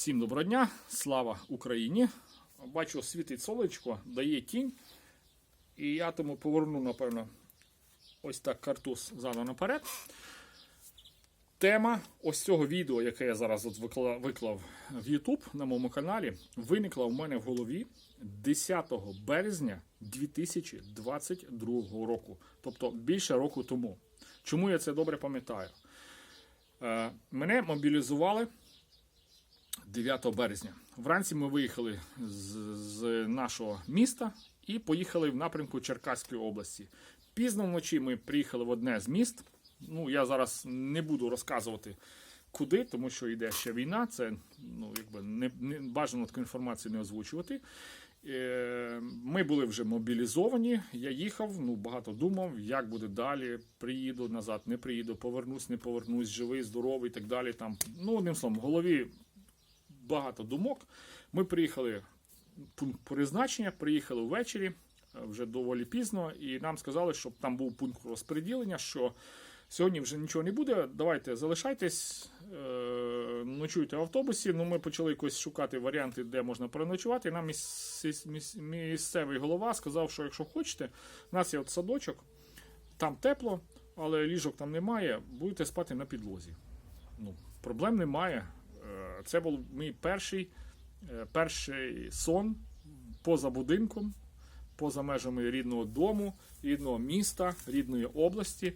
Всім доброго дня, слава Україні. Бачу, світить сонечко, дає тінь. І я тому поверну, напевно, ось так картуз задом наперед. Тема ось цього відео, яке я зараз от виклав, в YouTube на моєму каналі, виникла у мене в голові 10 березня 2022 року, тобто більше року тому. Чому я це добре пам'ятаю? Е, мене мобілізували 9 березня. Вранці ми виїхали з, з нашого міста і поїхали в напрямку Черкаської області. Пізно вночі ми приїхали в одне з міст. Ну, я зараз не буду розказувати куди, тому що йде ще війна. Це ну, якби не, не бажано таку інформацію не озвучувати. Е, Ми були вже мобілізовані. Я їхав, ну багато думав, як буде далі. Приїду назад, не приїду, повернусь, не повернусь, живий, здоровий і так далі. Там, ну, одним словом, в голові багато думок. Ми приїхали пункт призначення, приїхали ввечері, е, вже доволі пізно, і нам сказали, щоб там був пункт розподілення, що сьогодні вже нічого не буде. Давайте залишайтесь, е, ночуйте в автобусі. Ну, ми почали якось шукати варіанти, де можна переночувати. І нам міс- міс- місцевий голова сказав, що якщо хочете, у нас є от садочок, там тепло, але ліжок там немає, будете спати на підлозі. Ну, проблем немає. Е, Це був мій перший, е, перший сон поза будинком, поза межами рідного дому, рідного міста, рідної області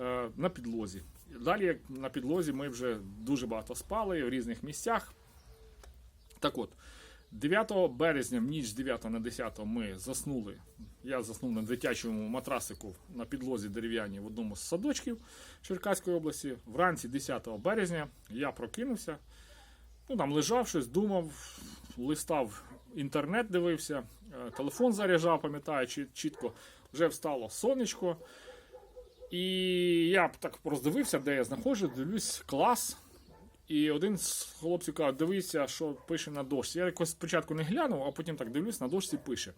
е, на підлозі. Далі на підлозі ми вже дуже багато спали в різних місцях. Так от, 9 березня, в ніч з 9 на 10 ми заснули. Я заснув на дитячому матрасику на підлозі дерев'яній в одному з садочків Черкаської області. Вранці 10 березня я прокинувся. Ну, там лежав щось, думав, листав інтернет, дивився, е, телефон заряджав, пам'ятаю, чітко. Вже встало сонечко. І я так роздивився, де я знаходжу, дивлюсь, клас. І один з хлопців каже, дивися, що пише на дошці. Я якось спочатку не глянув, а потім так дивлюсь, на дошці пише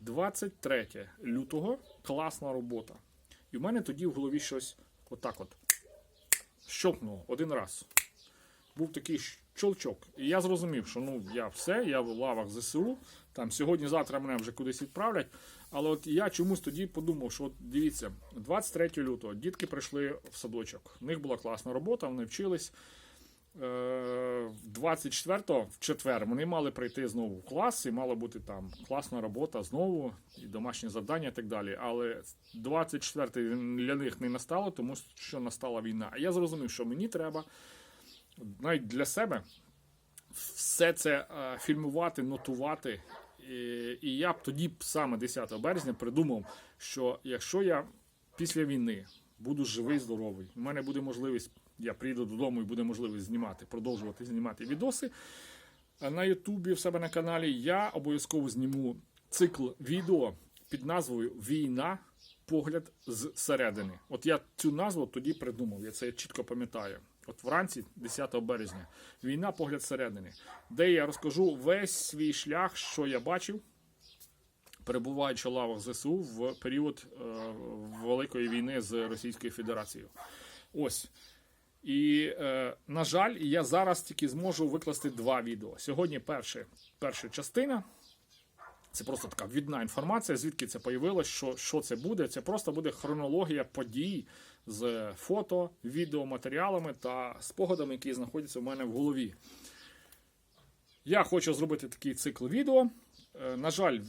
23 лютого класна робота. І в мене тоді в голові щось отак от щелкнуло один раз. Був такий щелчок. І я зрозумів, що ну я все, я в лавах ЗСУ. Там сьогодні-завтра мене вже кудись відправлять. Але от я чомусь тоді подумав, що от дивіться, 23 лютого дітки прийшли в садочок. В них була класна робота, вони вчились. Е, 24-го, в четвер, вони мали прийти знову в клас, і мала бути там класна робота знову, і домашні завдання і так далі. Але 24-й для них не настало, тому що настала війна. А я зрозумів, що мені треба навіть для себе все це е, фільмувати, нотувати. І я б тоді саме 10 березня придумав, що якщо я після війни буду живий, здоровий, у мене буде можливість, я прийду додому і буде можливість знімати, продовжувати знімати відоси на Ютубі в себе на каналі, я обов'язково зніму цикл відео під назвою Війна. Погляд з середини. От я цю назву тоді придумав, я це чітко пам'ятаю. От вранці, 10 березня, війна, погляд зсередини, де я розкажу весь свій шлях, що я бачив, перебуваючи в лавах ЗСУ в період е, Великої війни з Російською Федерацією. Ось. І, е, на жаль, я зараз тільки зможу викласти два відео. Сьогодні перше, перша частина. Це просто така відна інформація, звідки це появилось, що, що це буде. Це просто буде хронологія подій з фото, відеоматеріалами та спогадами, які знаходяться у мене в голові. Я хочу зробити такий цикл відео. Е, На жаль,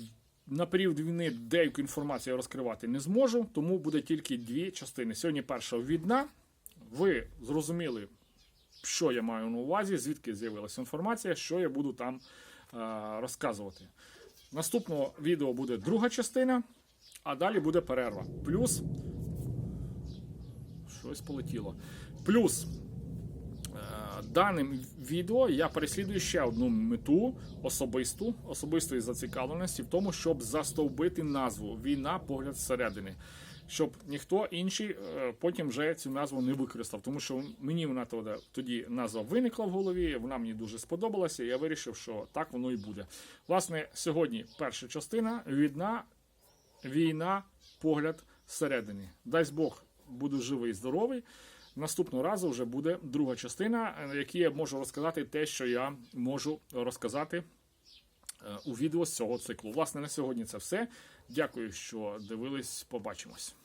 на період війни деяку інформацію розкривати не зможу, тому буде тільки дві частини. Сьогодні перша відна. Ви зрозуміли, що я маю на увазі, звідки з'явилася інформація, що я буду там е, розказувати. Наступного відео буде друга частина, а далі буде перерва. Плюс. Щось полетіло. Плюс е, даним відео я переслідую ще одну мету особисту, особистої зацікавленості в тому, щоб застовбити назву Війна, погляд зсередини. Щоб ніхто інший е, потім вже цю назву не використав. Тому що мені вона тоді, назва виникла в голові, вона мені дуже сподобалася, і я вирішив, що так воно і буде. Власне, сьогодні перша частина відна війна, погляд зсередини. Дасть Бог, буду живий і здоровий. Наступного разу вже буде друга частина, е, на якій я можу розказати те, що я можу розказати у відео з цього циклу. Власне, на сьогодні це все. Дякую, що дивились. Побачимось.